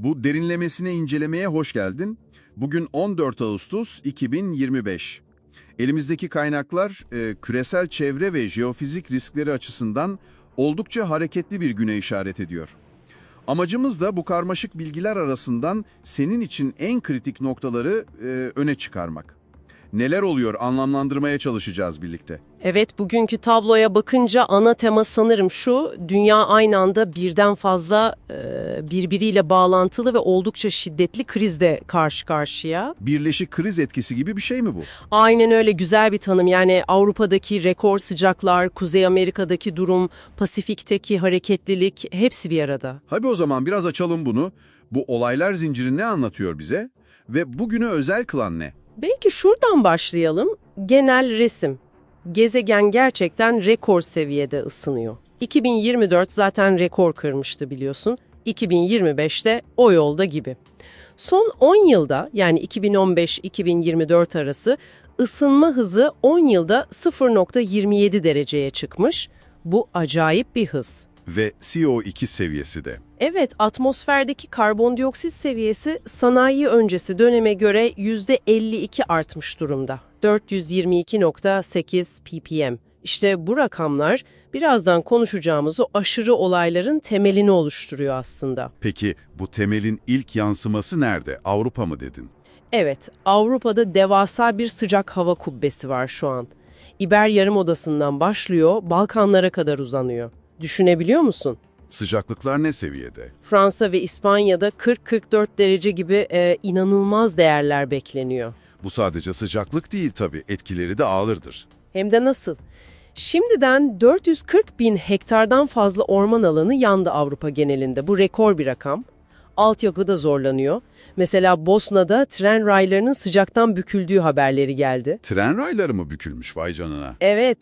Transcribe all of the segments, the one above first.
Bu derinlemesine incelemeye hoş geldin. Bugün 14 Ağustos 2025. Elimizdeki kaynaklar e, küresel çevre ve jeofizik riskleri açısından oldukça hareketli bir güne işaret ediyor. Amacımız da bu karmaşık bilgiler arasından senin için en kritik noktaları e, öne çıkarmak. Neler oluyor anlamlandırmaya çalışacağız birlikte. Evet, bugünkü tabloya bakınca ana tema sanırım şu, dünya aynı anda birden fazla e, birbiriyle bağlantılı ve oldukça şiddetli krizde karşı karşıya. Birleşik kriz etkisi gibi bir şey mi bu? Aynen öyle güzel bir tanım. Yani Avrupa'daki rekor sıcaklar, Kuzey Amerika'daki durum, Pasifik'teki hareketlilik hepsi bir arada. Hadi o zaman biraz açalım bunu. Bu olaylar zinciri ne anlatıyor bize? Ve bugünü özel kılan ne? Belki şuradan başlayalım. Genel resim. Gezegen gerçekten rekor seviyede ısınıyor. 2024 zaten rekor kırmıştı biliyorsun. 2025'te o yolda gibi. Son 10 yılda yani 2015-2024 arası ısınma hızı 10 yılda 0.27 dereceye çıkmış. Bu acayip bir hız. Ve CO2 seviyesi de. Evet, atmosferdeki karbondioksit seviyesi sanayi öncesi döneme göre %52 artmış durumda. 422.8 ppm. İşte bu rakamlar birazdan konuşacağımız o aşırı olayların temelini oluşturuyor aslında. Peki bu temelin ilk yansıması nerede? Avrupa mı dedin? Evet, Avrupa'da devasa bir sıcak hava kubbesi var şu an. İber Yarımadası'ndan başlıyor, Balkanlara kadar uzanıyor. Düşünebiliyor musun? Sıcaklıklar ne seviyede? Fransa ve İspanya'da 40-44 derece gibi e, inanılmaz değerler bekleniyor. Bu sadece sıcaklık değil tabii, etkileri de ağırdır. Hem de nasıl? Şimdiden 440 bin hektardan fazla orman alanı yandı Avrupa genelinde. Bu rekor bir rakam. Altyapı da zorlanıyor. Mesela Bosna'da tren raylarının sıcaktan büküldüğü haberleri geldi. Tren rayları mı bükülmüş vay canına? Evet.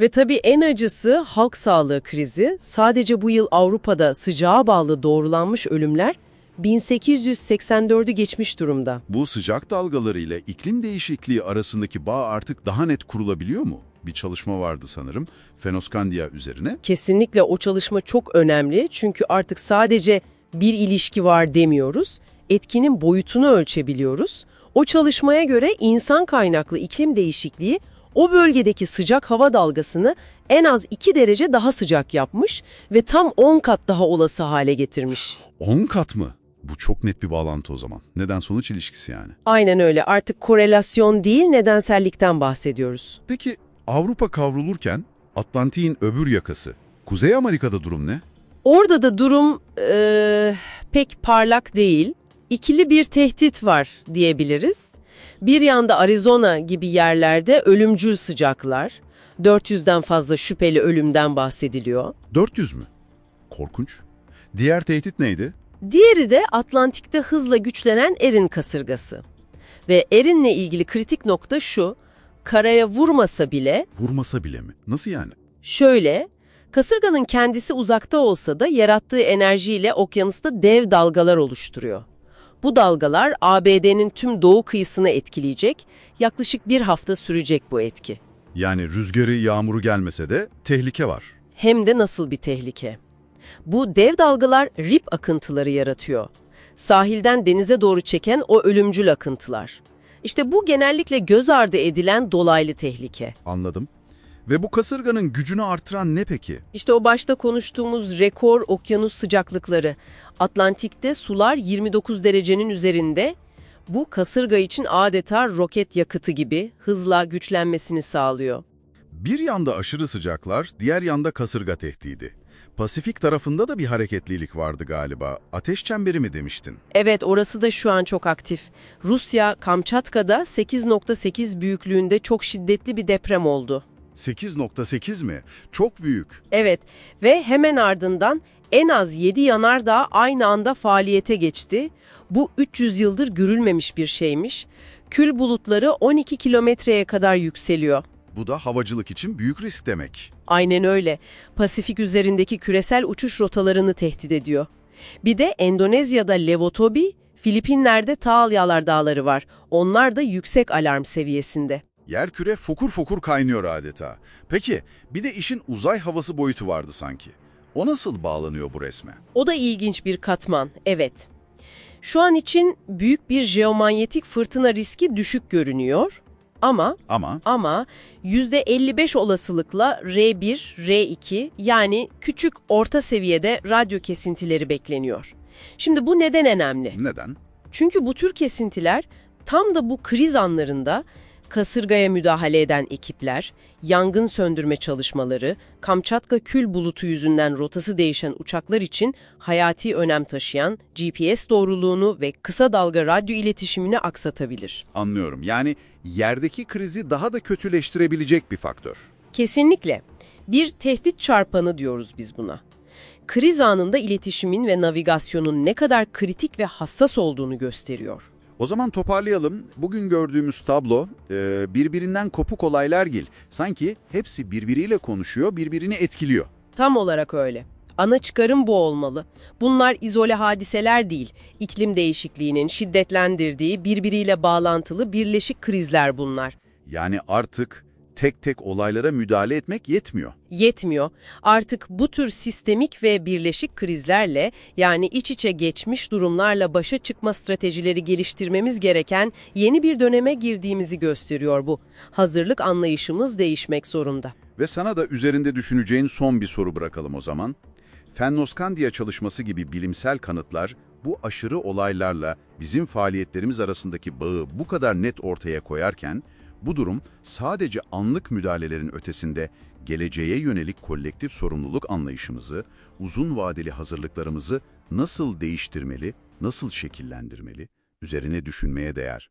Ve tabii en acısı halk sağlığı krizi. Sadece bu yıl Avrupa'da sıcağa bağlı doğrulanmış ölümler 1884'ü geçmiş durumda. Bu sıcak dalgaları ile iklim değişikliği arasındaki bağ artık daha net kurulabiliyor mu? Bir çalışma vardı sanırım, Fennoscandia üzerine. Kesinlikle o çalışma çok önemli çünkü artık sadece bir ilişki var demiyoruz, etkinin boyutunu ölçebiliyoruz. O çalışmaya göre insan kaynaklı iklim değişikliği o bölgedeki sıcak hava dalgasını en az 2 derece daha sıcak yapmış ve tam 10 kat daha olası hale getirmiş. 10 kat mı? Bu çok net bir bağlantı o zaman. Neden sonuç ilişkisi yani. Aynen öyle artık korelasyon değil nedensellikten bahsediyoruz. Peki Avrupa kavrulurken Atlantik'in öbür yakası, Kuzey Amerika'da durum ne? Orada da durum eee, pek parlak değil. İkili bir tehdit var diyebiliriz. Bir yanda Arizona gibi yerlerde ölümcül sıcaklar, 400'den fazla şüpheli ölümden bahsediliyor. 400 mü? Korkunç. Diğer tehdit neydi? Diğeri de Atlantik'te hızla güçlenen Erin kasırgası. Ve Erin'le ilgili kritik nokta şu, karaya vurmasa bile Vurmasa bile mi? Nasıl yani? Şöyle, kasırganın kendisi uzakta olsa da yarattığı enerjiyle okyanusta dev dalgalar oluşturuyor. Bu dalgalar ABD'nin tüm doğu kıyısını etkileyecek, yaklaşık bir hafta sürecek bu etki. Yani rüzgarı, yağmuru gelmese de tehlike var. Hem de nasıl bir tehlike. Bu dev dalgalar rip akıntıları yaratıyor. Sahilden denize doğru çeken o ölümcül akıntılar. İşte bu genellikle göz ardı edilen dolaylı tehlike. Anladım. Ve bu kasırganın gücünü artıran ne peki? İşte o başta konuştuğumuz rekor okyanus sıcaklıkları. Atlantik'te sular 29 derecenin üzerinde. Bu kasırga için adeta roket yakıtı gibi hızla güçlenmesini sağlıyor. Bir yanda aşırı sıcaklar, diğer yanda kasırga tehdidi. Pasifik tarafında da bir hareketlilik vardı galiba. Ateş çemberi mi demiştin? Evet orası da şu an çok aktif. Rusya, Kamçatka'da 8.8 büyüklüğünde çok şiddetli bir deprem oldu. 8.8 mi? Çok büyük. Evet ve hemen ardından en az 7 yanardağ aynı anda faaliyete geçti. Bu 300 yıldır görülmemiş bir şeymiş. Kül bulutları 12 kilometreye kadar yükseliyor. Bu da havacılık için büyük risk demek. Aynen öyle. Pasifik üzerindeki küresel uçuş rotalarını tehdit ediyor. Bir de Endonezya'da Levotobi, Filipinler'de Taalyalar Dağları var. Onlar da yüksek alarm seviyesinde. Yerküre fokur fokur kaynıyor adeta. Peki, bir de işin uzay havası boyutu vardı sanki. O nasıl bağlanıyor bu resme? O da ilginç bir katman, evet. Şu an için büyük bir jeomanyetik fırtına riski düşük görünüyor ama Ama ama %55 olasılıkla R1, R2 yani küçük orta seviyede radyo kesintileri bekleniyor. Şimdi bu neden önemli? neden? Çünkü bu tür kesintiler tam da bu kriz anlarında kasırgaya müdahale eden ekipler, yangın söndürme çalışmaları, Kamçatka kül bulutu yüzünden rotası değişen uçaklar için hayati önem taşıyan GPS doğruluğunu ve kısa dalga radyo iletişimini aksatabilir. Anlıyorum. Yani yerdeki krizi daha da kötüleştirebilecek bir faktör. Kesinlikle. Bir tehdit çarpanı diyoruz biz buna. Kriz anında iletişimin ve navigasyonun ne kadar kritik ve hassas olduğunu gösteriyor. O zaman toparlayalım. Bugün gördüğümüz tablo e, birbirinden kopuk olaylar gil. Sanki hepsi birbiriyle konuşuyor, birbirini etkiliyor. Tam olarak öyle. Ana çıkarım bu olmalı. Bunlar izole hadiseler değil, iklim değişikliğinin şiddetlendirdiği birbiriyle bağlantılı birleşik krizler bunlar. Yani artık tek tek olaylara müdahale etmek yetmiyor. Yetmiyor. Artık bu tür sistemik ve birleşik krizlerle yani iç içe geçmiş durumlarla başa çıkma stratejileri geliştirmemiz gereken yeni bir döneme girdiğimizi gösteriyor bu. Hazırlık anlayışımız değişmek zorunda. Ve sana da üzerinde düşüneceğin son bir soru bırakalım o zaman. Fennoskandia çalışması gibi bilimsel kanıtlar bu aşırı olaylarla bizim faaliyetlerimiz arasındaki bağı bu kadar net ortaya koyarken, bu durum sadece anlık müdahalelerin ötesinde geleceğe yönelik kolektif sorumluluk anlayışımızı, uzun vadeli hazırlıklarımızı nasıl değiştirmeli, nasıl şekillendirmeli, üzerine düşünmeye değer.